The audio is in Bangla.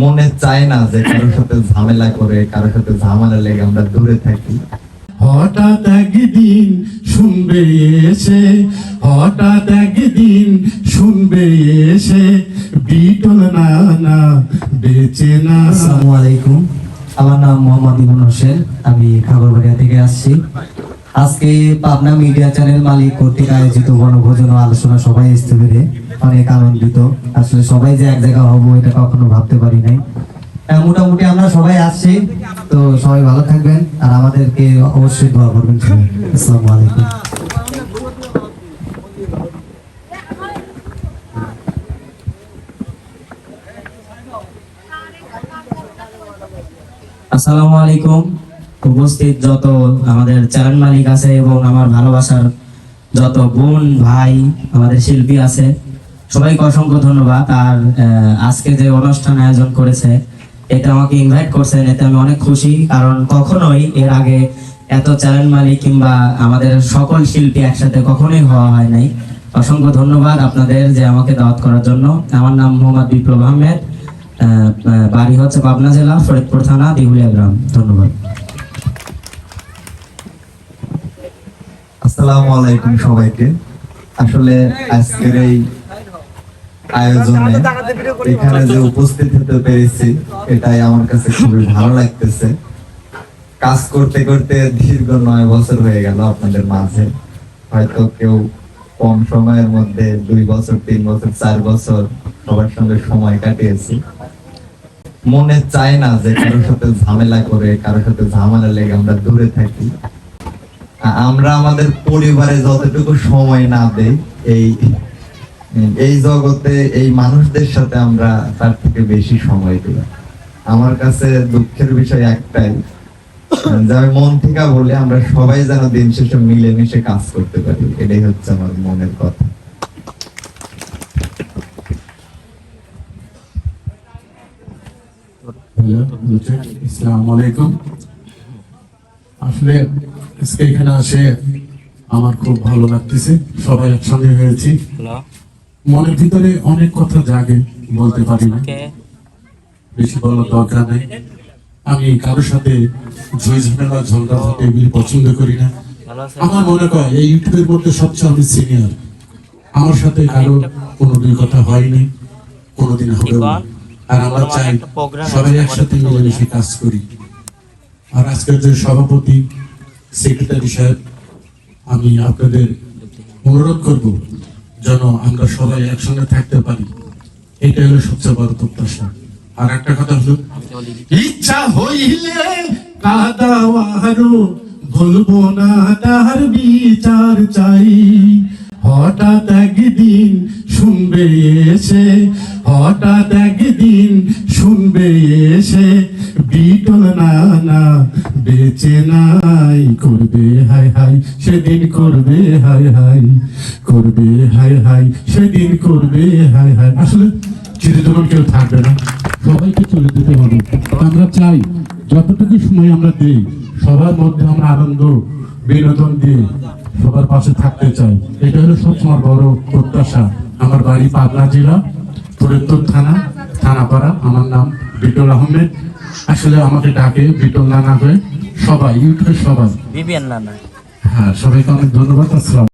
মনে চায় না যে কারোর সাথে ঝামেলা করে কারোর সাথে ঝামেলা লেগে আমরা দূরে থাকি। হঠাৎ একদিন শুনবে এসে হঠাৎ একদিন শুনবে এসে বিটল না না বেঁচে না। আসসালামু আলাইকুম। আমার নাম মোহাম্মদ ইমন হোসেন। আমি খাগড়বাড়িয়া থেকে আসছি। আজকে পাবনা মিডিয়া চ্যানেল মালিক কর্তৃক আয়োজিত গণভোজন ও আলোচনা সবাই আসতে অনেক আনন্দিত। আসলে সবাই যে এক জায়গা হব, এটা কখনো ভাবতে পারি নাই। মোটামুটি আমরা সবাই আসছি, তো সবাই ভালো থাকবেন, আর আমাদেরকে অবশ্যই দোয়া করবেন। আসসালামু আলাইকুম। আসসালামু আলাইকুম। উপস্থিত যত আমাদের চ্যানেল মালিক আছে এবং আমার ভালোবাসার যত বোন ভাই আমাদের শিল্পী আছে সবাইকে অসংখ্য ধন্যবাদ। আর আজকে যে অনুষ্ঠান আয়োজন করেছে এটা আমাকে ইনভাইট করছেন এতে আমি অনেক খুশি কারণ কখনোই এর আগে এত চ্যানেল মালিক কিংবা আমাদের সকল শিল্পী একসাথে কখনোই হওয়া হয় নাই। অসংখ্য ধন্যবাদ আপনাদের যে আমাকে দাওয়াত করার জন্য। আমার নাম মোহাম্মদ বিপ্লব আহমেদ আহ, আহ, বাড়ি হচ্ছে পাবনা জেলা ফরিদপুর থানা দিহুলিয়া গ্রাম। ধন্যবাদ। আসসালামু আলাইকুম সবাইকে। আসলে আজকের এই আয়োজনে এখানে যে উপস্থিত হতে পেরেছি, এটাই আমার কাছে খুবই ভালো লাগতেছে। কাজ করতে করতে দীর্ঘ নয় বছর হয়ে গেল আপনাদের মাঝে। হয়তো কেউ কম সময়ের মধ্যে দুই বছর, তিন বছর, চার বছর সবার সঙ্গে সময় কাটিয়েছি। মনে চায় না যে কারোর সাথে ঝামেলা করে, কারোর সাথে ঝামেলা লেগে আমরা দূরে থাকি। আমরা আমাদের পরিবারে যতটুকু সময় না দেই, এই এই জগতে এই মানুষদের সাথে আমরা তার থেকে বেশি সময় দিই। আমার কাছে দুঃখের বিষয় একটাই, যে আমি মন থেকে বলে আমরা সবাই যেন দিন শেষে মিলেমিশে কাজ করতে পারি, এটাই হচ্ছে আমার মনের কথা। আসসালামু আসলে আজকে এখানে আসে আমার খুব ভালো লাগতেছে সবাই একসঙ্গে হয়েছি। মনের ভিতরে অনেক কথা জাগে বলতে পারি না। বেশি বলার দরকার নেই। আমি কারোর সাথে ঝুই ঝামেলা ঝগড়া হতে এগুলি পছন্দ করি না। আমার মনে হয় এই ইউটিউবের মধ্যে সবচেয়ে আমি সিনিয়র আমার সাথে কারও কোনো দুই কথা হয়নি কোনোদিন হবে না। আর আমরা চাই সবাই একসাথে মিলেমিশে কাজ করি। আর আজকের যে সভাপতি সেক্রেটারি সাহেব, আমি আপনাদের অনুরোধ করব যেন আমরা সবাই একসঙ্গে থাকতে পারি। এটা হলো সবচেয়ে বড় প্রত্যাশা। আর একটা কথা হলো, ইচ্ছা হইলে কাদাওয়ারো ভুলবো না তার বিচার চাই। হঠাৎ একদিন শুনবে এসে, হঠাৎ একদিন শুনবে এসে বেঁচে নাই, করবে হাই হাই সেদিন করবে হাই হাই করবে হাই হাই সেদিন করবে হাই হাই আসলে চিরজীবন কেউ থাকবে না, সবাইকে চলে যেতে হবে। আমরা চাই যতটুকু সময় আমরা দিই, সবার মধ্যে আমরা আনন্দ, বিনোদন দিয়ে সবার পাশে থাকতে চাই। এটা হলো সবসময় বড় প্রত্যাশা। আমার বাড়ি পাবনা জেলা ফরিদপুর থানা, থানাপাড়া। আমার নাম বিটল আহমেদ। আসলে আমাকে ডাকে বিটল নানা হয়ে। সবাই ইউটিউবে সবাই। বিবিএন না হ্যাঁ সবাইকে অনেক ধন্যবাদ আসসালাম